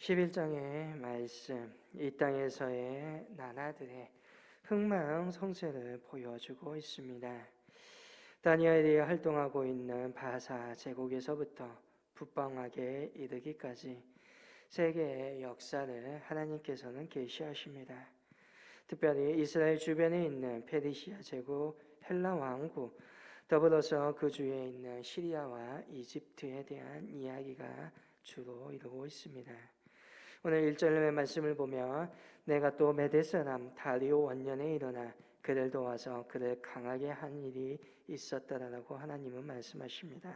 11장의 말씀, 이 땅에서의 나나들의 흥망 성쇠를 보여주고 있습니다. 다니엘이 활동하고 있는 바사 제국에서부터 북방하게 이르기까지 세계의 역사를 하나님께서는 계시하십니다. 특별히 이스라엘 주변에 있는 페르시아 제국, 헬라 왕국, 더불어서 그 주위에 있는 시리아와 이집트에 대한 이야기가 주로 이루고 있습니다. 오늘 1절의 말씀을 보면 내가 또 메대 사람 다리오 원년에 일어나 그를 도와서 그를 강하게 한 일이 있었다라고 하나님은 말씀하십니다.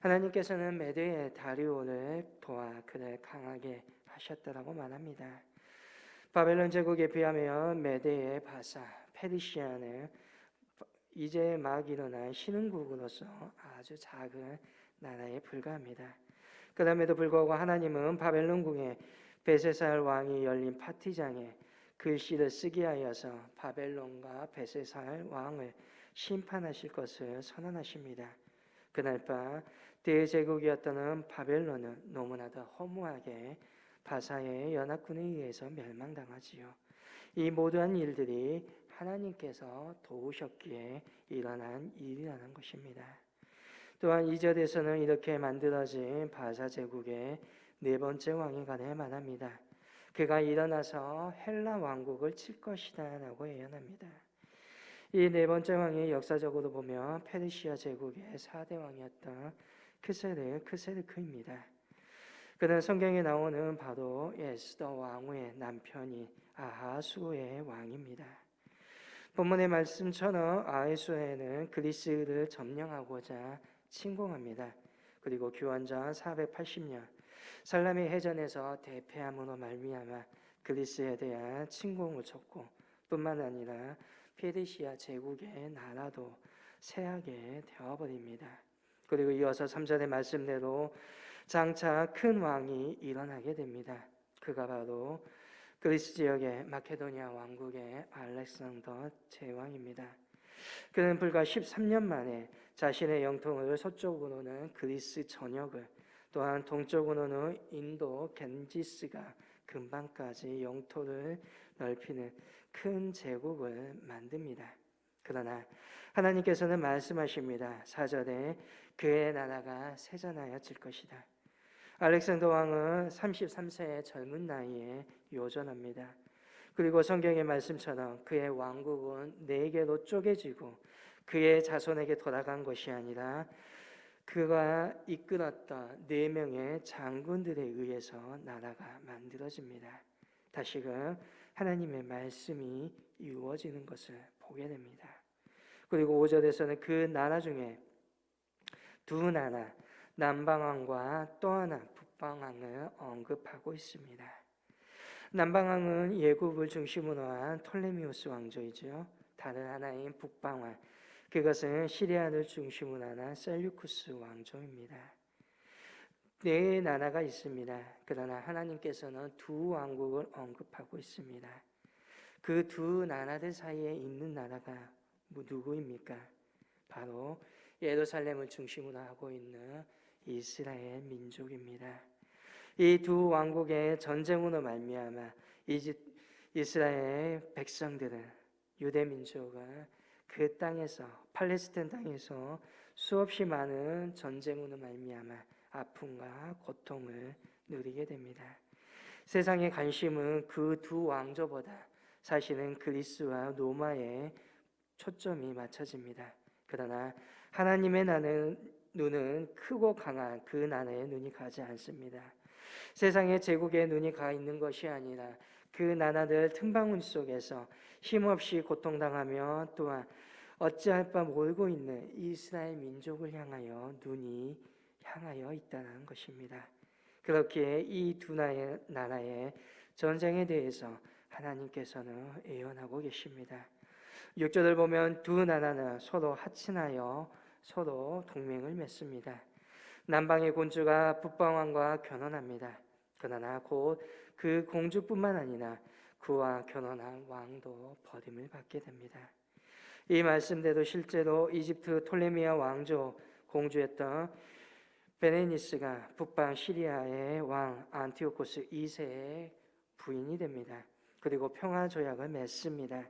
하나님께서는 메대의 다리오를 도와 그를 강하게 하셨다라고 말합니다. 바벨론 제국에 비하면 메대의 바사 페르시아는 이제 막 일어난 신흥국으로서 아주 작은 나라에 불과합니다. 그럼에도 불구하고 하나님은 바벨론궁의 베세살 왕이 열린 파티장에 글씨를 쓰게 하여서 바벨론과 베세살 왕을 심판하실 것을 선언하십니다. 그날 밤 대제국이었던 바벨론은 너무나도 허무하게 바사의 연합군에 의해서 멸망당하지요. 이 모든 일들이 하나님께서 도우셨기에 일어난 일이라는 것입니다. 또한 이절에서는 이렇게 만들어진 바사 제국의 네 번째 왕에 관해 말합니다. 그가 일어나서 헬라 왕국을 칠 것이다라고 예언합니다. 이 네 번째 왕이 역사적으로 보면 페르시아 제국의 4대 왕이었던 크세르 크세르크입니다. 그는 성경에 나오는 바로 에스더 왕후의 남편인 아하수의 왕입니다. 본문의 말씀처럼 아하수에는 그리스를 점령하고자 침공합니다. 그리고 규원전 480년 살라미 해전에서 대패함으로 말미암아 그리스에 대한 침공을 쳤고 뿐만 아니라 페르시아 제국의 나라도 세하게 되어버립니다. 그리고 이어서 3절의 말씀대로 장차 큰 왕이 일어나게 됩니다. 그가 바로 그리스 지역의 마케도니아 왕국의 알렉산더 제왕입니다. 그는 불과 13년 만에 자신의 영통을 서쪽으로는 그리스 전역을 또한 동쪽으로는 인도 겐지스가 근방까지 영토를 넓히는 큰 제국을 만듭니다. 그러나 하나님께서는 말씀하십니다. 사절에 그의 나라가 세전하여질 것이다. 알렉산더 왕은 33세의 젊은 나이에 요전합니다. 그리고 성경의 말씀처럼 그의 왕국은 네 개로 쪼개지고 그의 자손에게 돌아간 것이 아니라 그가 이끌었던 네 명의 장군들에 의해서 나라가 만들어집니다. 다시금 하나님의 말씀이 이루어지는 것을 보게 됩니다. 그리고 5절에서는 그 나라 중에 두 나라 남방왕과 또 하나 북방왕을 언급하고 있습니다. 남방왕은 예국을 중심으로 한 톨레미우스 왕조이죠. 다른 하나인 북방왕 그것은 시리아를 중심으로 하는 셀류쿠스 왕조입니다. 네 나라가 있습니다. 그러나 하나님께서는 두 왕국을 언급하고 있습니다. 그 두 나라들 사이에 있는 나라가 누구입니까? 바로 예루살렘을 중심으로 하고 있는 이스라엘 민족입니다. 이 두 왕국의 전쟁으로 말미암아 이스라엘 백성들은 유대 민족은 그 땅에서 팔레스타인 땅에서 수없이 많은 전쟁으로 말미암아 아픔과 고통을 누리게 됩니다. 세상의 관심은 그 두 왕조보다 사실은 그리스와 로마에 초점이 맞춰집니다. 그러나 하나님의 나는 눈은 크고 강한 그 나라의 눈이 가지 않습니다. 세상의 제국의 눈이 가 있는 것이 아니라 그 나라들 틈바구니 속에서 힘없이 고통당하며 또한 어찌할 바 모르고 있는 이스라엘 민족을 향하여 눈이 향하여 있다는 것입니다. 그렇게 이 두 나라의 전쟁에 대해서 하나님께서는 예언하고 계십니다. 6절을 보면 두 나라는 서로 하친하여 서로 동맹을 맺습니다. 남방의 공주가 북방왕과 결혼합니다. 그러나 곧 그 공주뿐만 아니라 그와 결혼한 왕도 버림을 받게 됩니다. 이 말씀대로 실제로 이집트 톨레미아 왕조 공주였던 베네니스가 북방 시리아의 왕 안티오코스 2세의 부인이 됩니다. 그리고 평화 조약을 맺습니다.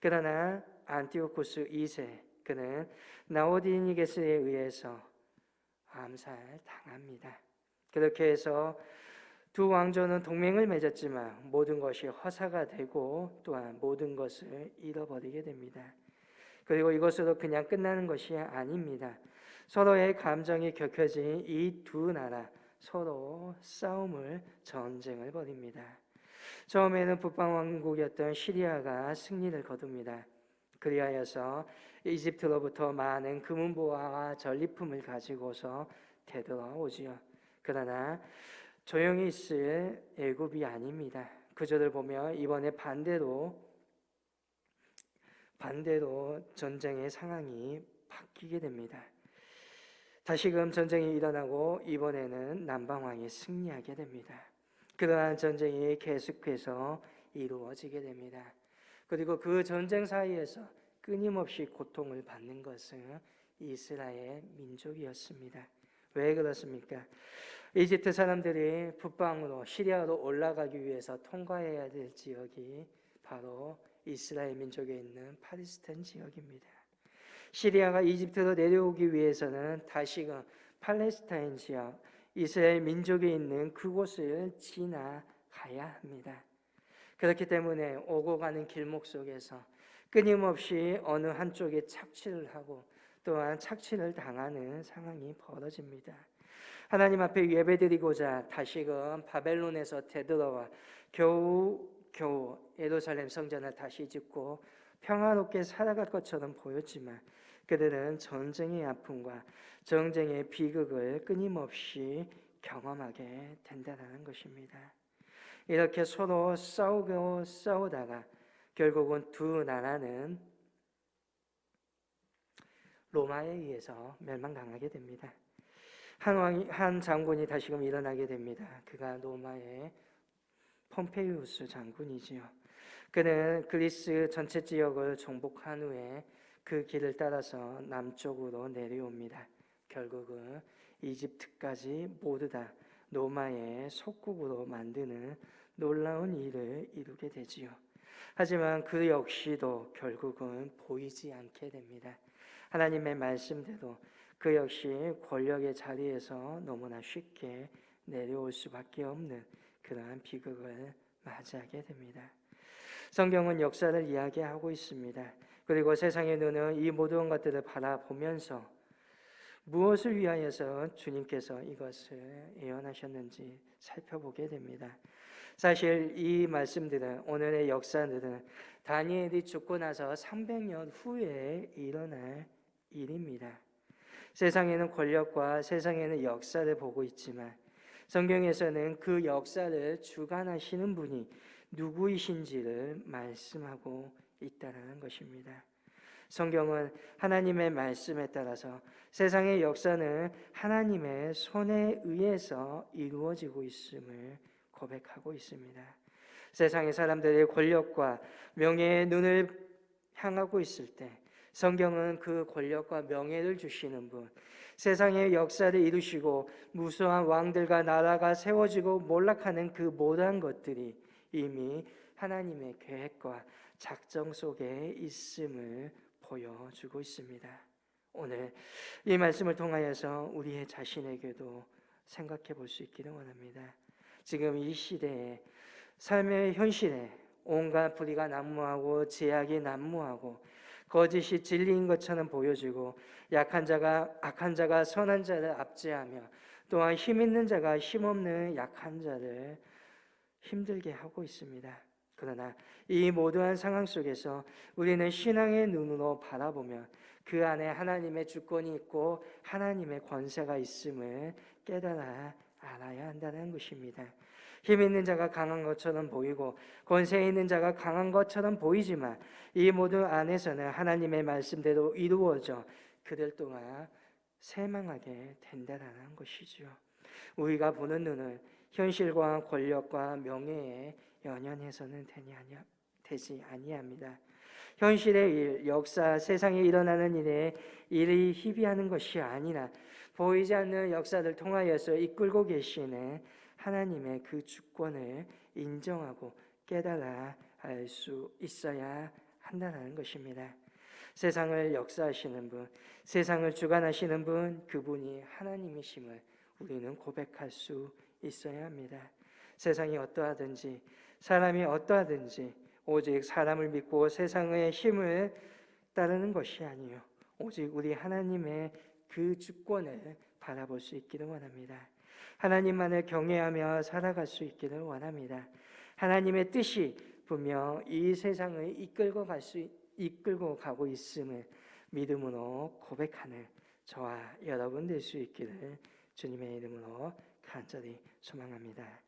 그러나 안티오코스 2세 그는 나오디니게스에 의해서 암살 당합니다. 그렇게 해서 두 왕조는 동맹을 맺었지만 모든 것이 허사가 되고 또한 모든 것을 잃어버리게 됩니다. 그리고 이것으로 그냥 끝나는 것이 아닙니다. 서로의 감정이 격해진 이 두 나라 서로 싸움을 전쟁을 벌입니다. 처음에는 북방 왕국이었던 시리아가 승리를 거둡니다. 그리하여서 이집트로부터 많은 금은보화와 전리품을 가지고서 되돌아오지요. 그러나 조용히 있을 애굽이 아닙니다. 그저를 보며 이번에 반대로 반대로 전쟁의 상황이 바뀌게 됩니다. 다시금 전쟁이 일어나고 이번에는 남방왕이 승리하게 됩니다. 그러한 전쟁이 계속해서 이루어지게 됩니다. 그리고 그 전쟁 사이에서 끊임없이 고통을 받는 것은 이스라엘 민족이었습니다. 왜 그렇습니까? 이집트 사람들이 북방으로 시리아로 올라가기 위해서 통과해야 될 지역이 바로 이스라엘 민족에 있는 파리스탄 지역입니다. 시리아가 이집트로 내려오기 위해서는 다시금 팔레스타인 지역, 이스라엘 민족에 있는 그곳을 지나가야 합니다. 그렇기 때문에 오고 가는 길목 속에서 끊임없이 어느 한쪽에 착취를 하고 또한 착취를 당하는 상황이 벌어집니다. 하나님 앞에 예배드리고자 다시금 바벨론에서 되돌아와 겨우 겨우 예루살렘 성전을 다시 짓고 평화롭게 살아갈 것처럼 보였지만 그들은 전쟁의 아픔과 전쟁의 비극을 끊임없이 경험하게 된다는 것입니다. 이렇게 서로 싸우고 싸우다가 결국은 두 나라는 로마에 의해서 멸망당하게 됩니다. 한 왕이 한 장군이 다시금 일어나게 됩니다. 그가 로마의 폼페이우스 장군이지요. 그는 그리스 전체 지역을 정복한 후에 그 길을 따라서 남쪽으로 내려옵니다. 결국은 이집트까지 모두 다 로마의 속국으로 만드는 놀라운 일을 이루게 되지요. 하지만 그 역시도 결국은 보이지 않게 됩니다. 하나님의 말씀대로 그 역시 권력의 자리에서 너무나 쉽게 내려올 수밖에 없는 그러한 비극을 맞이하게 됩니다. 성경은 역사를 이야기하고 있습니다. 그리고 세상의 눈은 이 모든 것들을 바라보면서 무엇을 위하여서 주님께서 이것을 예언하셨는지 살펴보게 됩니다. 사실 이 말씀들은 오늘의 역사들은 다니엘이 죽고 나서 300년 후에 일어날 일입니다. 세상에는 권력과 세상에는 역사를 보고 있지만 성경에서는 그 역사를 주관하시는 분이 누구이신지를 말씀하고 있다라는 것입니다. 성경은 하나님의 말씀에 따라서 세상의 역사는 하나님의 손에 의해서 이루어지고 있음을 고백하고 있습니다. 세상의 사람들의 권력과 명예의 눈을 향하고 있을 때 성경은 그 권력과 명예를 주시는 분, 세상의 역사를 이루시고 무수한 왕들과 나라가 세워지고 몰락하는 그 모든 것들이 이미 하나님의 계획과 작정 속에 있음을 보여주고 있습니다. 오늘 이 말씀을 통하여서 우리의 자신에게도 생각해 볼 수 있기를 원합니다. 지금 이 시대에 삶의 현실에 온갖 불의가 난무하고 제약이 난무하고 거짓이 진리인 것처럼 보여지고 약한 자가 악한 자가 선한 자를 압제하며 또한 힘 있는 자가 힘 없는 약한 자를 힘들게 하고 있습니다. 그러나 이 모든 상황 속에서 우리는 신앙의 눈으로 바라보며 그 안에 하나님의 주권이 있고 하나님의 권세가 있음을 깨달아 알아야 한다는 것입니다. 힘 있는 자가 강한 것처럼 보이고 권세 있는 자가 강한 것처럼 보이지만 이 모든 안에서는 하나님의 말씀대로 이루어져 그들 동안 세망하게 된다라는 것이죠. 우리가 보는 눈은 현실과 권력과 명예에 연연해서는 되지 아니합니다. 현실의 일, 역사, 세상에 일어나는 일에 일이 희비하는 것이 아니라 보이지 않는 역사를 통하여서 이끌고 계시는 하나님의 그 주권을 인정하고 깨달아 알 수 있어야 한다는 것입니다. 세상을 역사하시는 분, 세상을 주관하시는 분, 그분이 하나님이심을 우리는 고백할 수 있어야 합니다. 세상이 어떠하든지 사람이 어떠하든지 오직 사람을 믿고 세상의 힘을 따르는 것이 아니요 오직 우리 하나님의 그 주권을 바라볼 수 있기를 원합니다. 하나님만을 경외하며 살아갈 수 있기를 원합니다. 하나님의 뜻이 분명 이 세상을 이끌고 갈 수 이끌고 가고 있음을 믿음으로 고백하는 저와 여러분 될 수 있기를 주님의 이름으로 간절히 소망합니다.